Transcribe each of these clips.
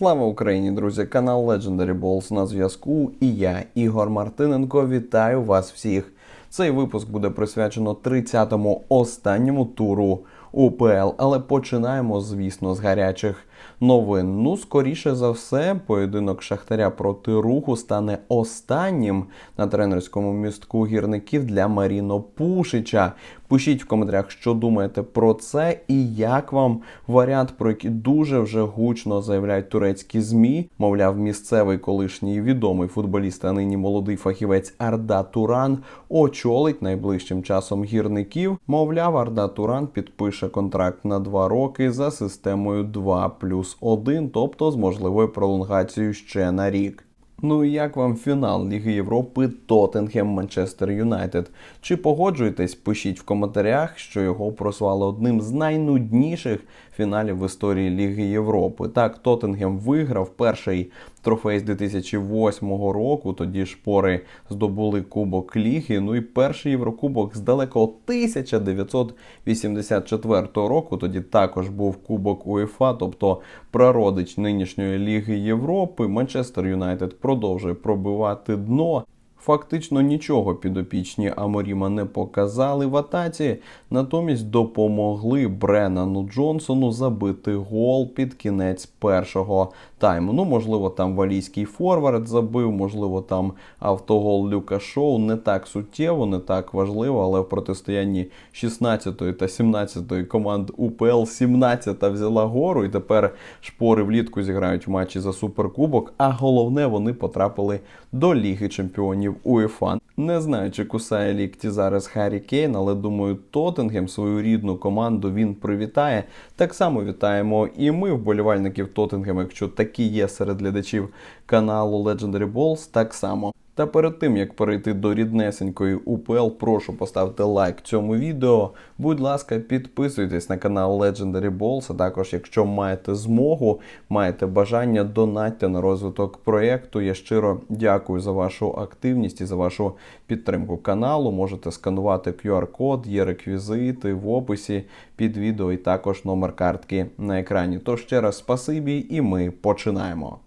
Слава Україні, друзі! Канал Legendary Balls на зв'язку. І я, Ігор Мартиненко, вітаю вас всіх. Цей випуск буде присвячено 30-му останньому туру УПЛ, але починаємо, звісно, з гарячих новин. Ну, скоріше за все, поєдинок Шахтаря проти руху стане останнім на тренерському містку гірників для Маріно Пушича. Пишіть в коментарях, що думаєте про це, і як вам варіант, про який дуже вже гучно заявляють турецькі змі. Мовляв, місцевий колишній відомий футболіст, а нині молодий фахівець Арда Туран очолить найближчим часом гірників. Мовляв, Арда Туран підпише контракт на два роки за системою 2 плюс 1, тобто з можливою пролонгацією ще на рік. Ну і як вам фінал Ліги Європи Тоттенхем Манчестер Юнайтед? Чи погоджуєтесь? Пишіть в коментарях, що його прозвали одним з найнудніших фіналів в історії Ліги Європи. Так, Тоттенгем виграв перший трофей з 2008 року. Тоді шпори здобули Кубок Ліги. Ну і перший Єврокубок з далекого 1984 року. Тоді також був Кубок УЄФА, тобто прародич нинішньої Ліги Європи. Манчестер Юнайтед продовжує пробивати дно. Фактично нічого підопічні Аморіма не показали в атаці, натомість допомогли Бренану Джонсону забити гол під кінець першого тайму. Ну, можливо, там валійський форвард забив, можливо, там автогол Люка Шоу не так суттєво, не так важливо, але в протистоянні 16-ї та 17-ї команд УПЛ 17-та взяла гору, і тепер шпори влітку зіграють в матчі за суперкубок. А головне, вони потрапили до Ліги Чемпіонів УЄФА. Не знаю, чи кусає лікті зараз Харі Кейн, але думаю, Тоттенгем свою рідну команду він привітає. Так само вітаємо і ми, вболівальників Тоттенгема, якщо такі є серед глядачів каналу Legendary Balls, так само. Та перед тим як перейти до ріднесенької УПЛ, прошу поставити лайк цьому відео. Будь ласка, підписуйтесь на канал Legendary Balls, а також, якщо маєте змогу, маєте бажання, донатьте на розвиток проєкту. Я щиро дякую за вашу активність і за вашу підтримку каналу. Можете сканувати QR-код, є реквізити в описі під відео і також номер картки на екрані. Тож ще раз спасибі, і ми починаємо.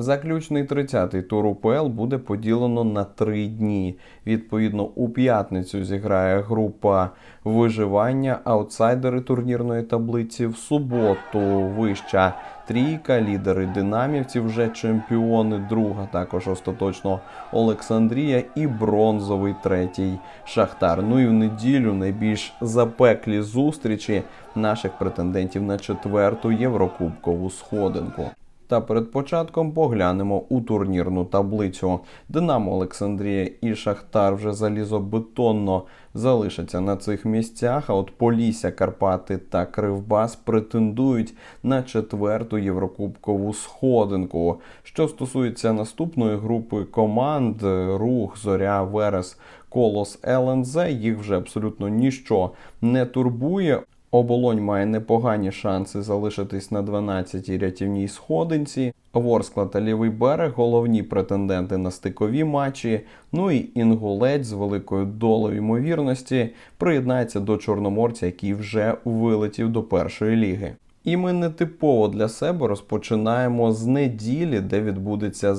Заключний 30-й тур УПЛ буде поділено на три дні. Відповідно, у п'ятницю зіграє група виживання, аутсайдери турнірної таблиці. В суботу вища трійка, лідери динамівці, вже чемпіони. Друга також остаточно Олександрія і бронзовий третій Шахтар. Ну і в неділю найбільш запеклі зустрічі наших претендентів на четверту єврокубкову сходинку. Та перед початком поглянемо у турнірну таблицю. Динамо Олександрія і Шахтар вже залізобетонно залишаться на цих місцях. А от Полісся, Карпати та Кривбас претендують на четверту єврокубкову сходинку. Що стосується наступної групи команд, Рух, Зоря, Верес, Колос, ЛНЗ, їх вже абсолютно ніщо не турбує. Оболонь має непогані шанси залишитись на 12-й рятівній сходинці. Ворскла та лівий берег головні претенденти на стикові матчі. Ну і інгулець з великою долею ймовірності приєднається до чорноморця, який вже вилетів до першої ліги. І ми нетипово для себе розпочинаємо з неділі, де відбудеться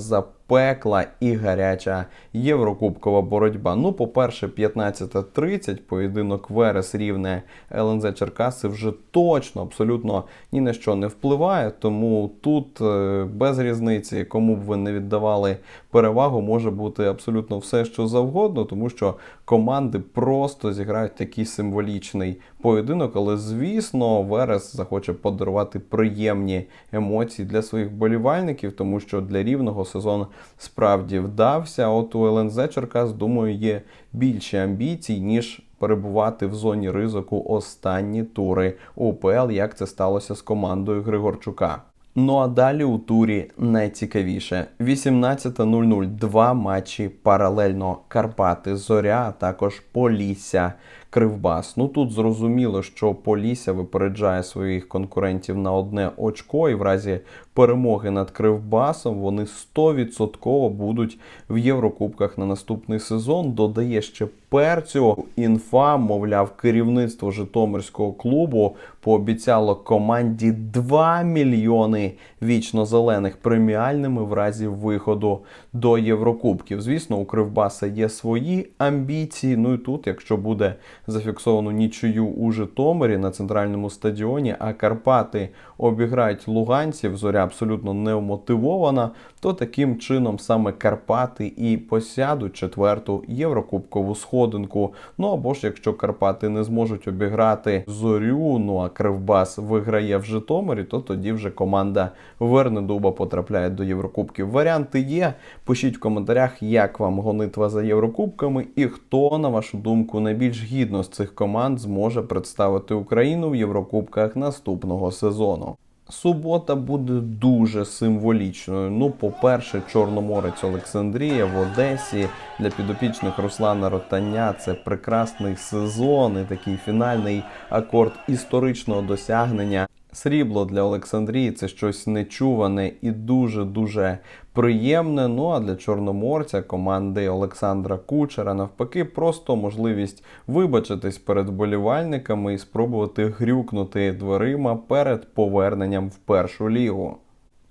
запекла і гаряча єврокубкова боротьба. Ну, по-перше, 15.30 поєдинок Верес рівне ЛНЗ Черкаси вже точно абсолютно ні на що не впливає. Тому тут е, без різниці, кому б ви не віддавали перевагу, може бути абсолютно все, що завгодно, тому що команди просто зіграють такий символічний поєдинок. Але звісно, Верес захоче подарувати приємні емоції для своїх болівальників, тому що для рівного сезон справді вдався. От у ЛНЗ Черкас, думаю, є більше амбіцій, ніж перебувати в зоні ризику останні тури УПЛ, як це сталося з командою Григорчука. Ну а далі у турі найцікавіше: 18.00 два матчі паралельно Карпати, Зоря, а також Полісся. Кривбас. Ну тут зрозуміло, що Полісся випереджає своїх конкурентів на одне очко, і в разі перемоги над Кривбасом вони 100% будуть в Єврокубках на наступний сезон. Додає ще перцю. Інфа, мовляв, керівництво Житомирського клубу пообіцяло команді 2 мільйони вічно зелених преміальними в разі виходу до Єврокубків. Звісно, у Кривбаса є свої амбіції. Ну і тут, якщо буде зафіксовано нічию у Житомирі на центральному стадіоні, а Карпати обіграють луганців, зоря абсолютно немотивована, то таким чином саме Карпати і посядуть четверту єврокубкову сходинку. Ну або ж якщо Карпати не зможуть обіграти зорю, ну а Кривбас виграє в Житомирі, то тоді вже команда Вернедуба потрапляє до Єврокубків. Варіанти є. Пишіть в коментарях, як вам гонитва за Єврокубками і хто, на вашу думку, найбільш гідно з цих команд зможе представити Україну в Єврокубках наступного сезону. Субота буде дуже символічною. Ну, по-перше, Чорноморець Олександрія в Одесі для підопічних Руслана Ротаня це прекрасний сезон і такий фінальний акорд історичного досягнення. Срібло для Олександрії це щось нечуване і дуже дуже приємне. Ну а для Чорноморця команди Олександра Кучера навпаки, просто можливість вибачитись перед болівальниками і спробувати грюкнути дверима перед поверненням в першу лігу.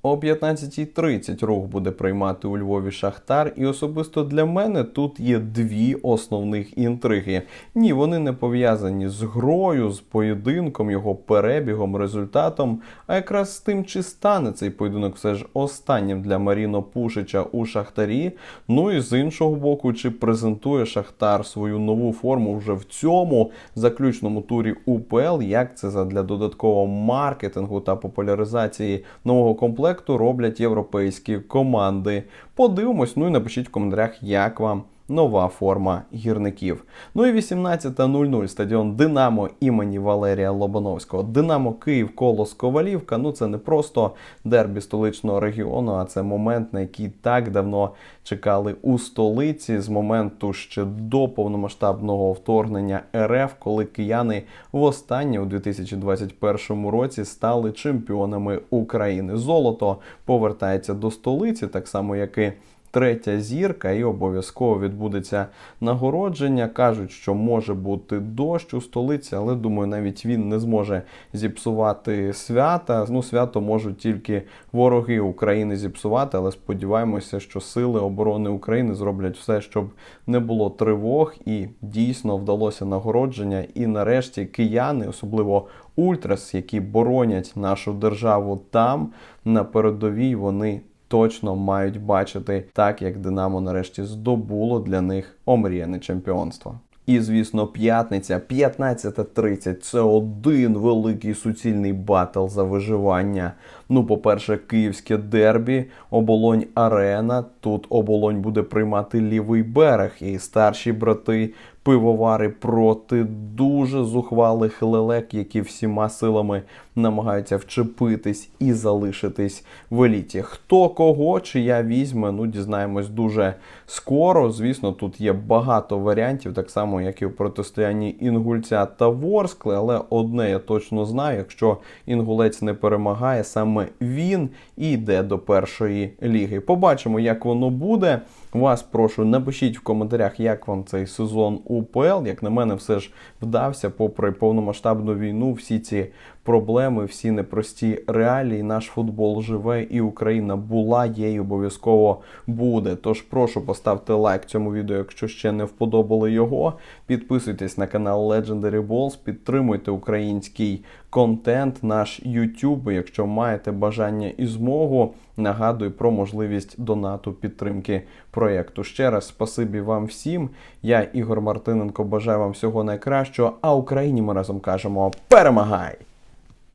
О 15.30 рух буде приймати у Львові Шахтар, і особисто для мене тут є дві основних інтриги. Ні, вони не пов'язані з грою, з поєдинком, його перебігом, результатом, а якраз з тим, чи стане цей поєдинок все ж останнім для Маріно Пушича у Шахтарі. Ну і з іншого боку, чи презентує Шахтар свою нову форму вже в цьому заключному турі УПЛ, як це задля додаткового маркетингу та популяризації нового комплекту роблять європейські команди. Подивимось, ну і напишіть в коментарях, як вам нова форма гірників. Ну і 18.00 стадіон Динамо імені Валерія Лобановського. Динамо Київ Колос Ковалівка. Ну це не просто дербі столичного регіону, а це момент, на який так давно чекали у столиці з моменту ще до повномасштабного вторгнення РФ, коли кияни востаннє у 2021 році стали чемпіонами України. Золото повертається до столиці, так само як і третя зірка, і обов'язково відбудеться нагородження. Кажуть, що може бути дощ у столиці, але думаю, навіть він не зможе зіпсувати свята. Ну, свято можуть тільки вороги України зіпсувати, але сподіваємося, що сили оборони України зроблять все, щоб не було тривог, і дійсно вдалося нагородження. І нарешті кияни, особливо ультрас, які боронять нашу державу там на передовій, вони точно мають бачити так, як Динамо нарешті здобуло для них омріяне чемпіонство. І, звісно, п'ятниця, 15.30 це один великий суцільний батл за виживання. Ну, по-перше, київське дербі, оболонь арена. Тут оболонь буде приймати лівий берег, і старші брати пивовари проти дуже зухвалих лелек, які всіма силами намагаються вчепитись і залишитись в еліті. Хто кого, чия візьме, ну дізнаємось дуже скоро. Звісно, тут є багато варіантів, так само, як і в протистоянні інгульця та Ворскли. Але одне я точно знаю: якщо інгулець не перемагає, саме він і йде до першої ліги. Побачимо, як воно буде. Вас прошу, напишіть в коментарях, як вам цей сезон УПЛ. Як на мене, все ж вдався, попри повномасштабну війну, всі ці проблеми, всі непрості реалії. Наш футбол живе, і Україна була, є і обов'язково буде. Тож прошу поставте лайк цьому відео, якщо ще не вподобали його. Підписуйтесь на канал Legendary Balls, підтримуйте український контент, наш YouTube. Якщо маєте бажання і змогу, нагадую про можливість донату підтримки проєкту. Ще раз спасибі вам всім. Я Ігор Мартиненко бажаю вам всього найкращого. А Україні ми разом кажемо перемагай!